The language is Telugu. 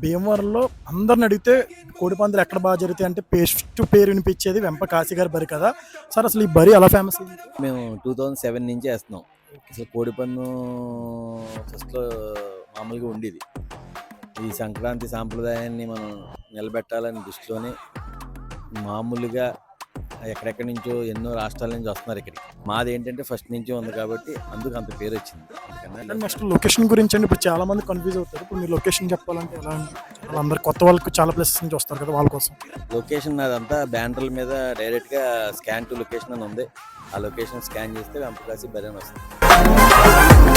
భీమవరంలో అందరిని అడిగితే కోడిపందులు ఎక్కడ బాగా జరుగుతాయి అంటే పేస్ట్ పేరు వినిపించేది వెంప కాశీ గారి బరి కదా. సార్ అసలు ఈ బరి ఎలా ఫేమస్ అయింది మేము టూ థౌజండ్ సెవెన్ నుంచి వేస్తున్నాం. అసలు కోడి ఫస్ట్లో మామూలుగా ఉండేది. ఈ సంక్రాంతి సాంప్రదాయాన్ని మనం నిలబెట్టాలని దృష్టిలోనే మామూలుగా ఎక్కడెక్కడి నుంచో ఎన్నో రాష్ట్రాల నుంచి వస్తున్నారు ఇక్కడికి. మాది ఏంటంటే ఫస్ట్ నుంచి ఉంది కాబట్టి అందుకు అంత పేరు వచ్చింది. నెక్స్ట్ లొకేషన్ గురించి అండి ఇప్పుడు చాలా మంది కన్ఫ్యూజ్ అవుతారు. ఇప్పుడు మీరు లొకేషన్ చెప్పాలంటే ఎలా అండి? వాళ్ళందరూ కొత్త వాళ్ళకి చాలా ప్లేసెస్ నుంచి వస్తారు కదా వాళ్ళ కోసం. లొకేషన్ అదంతా బ్యానర్ల మీద డైరెక్ట్గా స్కాన్ టు లొకేషన్ అని ఉంది. ఆ లొకేషన్ స్కాన్ చేస్తే వెంపకాసి బెరన్ వస్తుంది.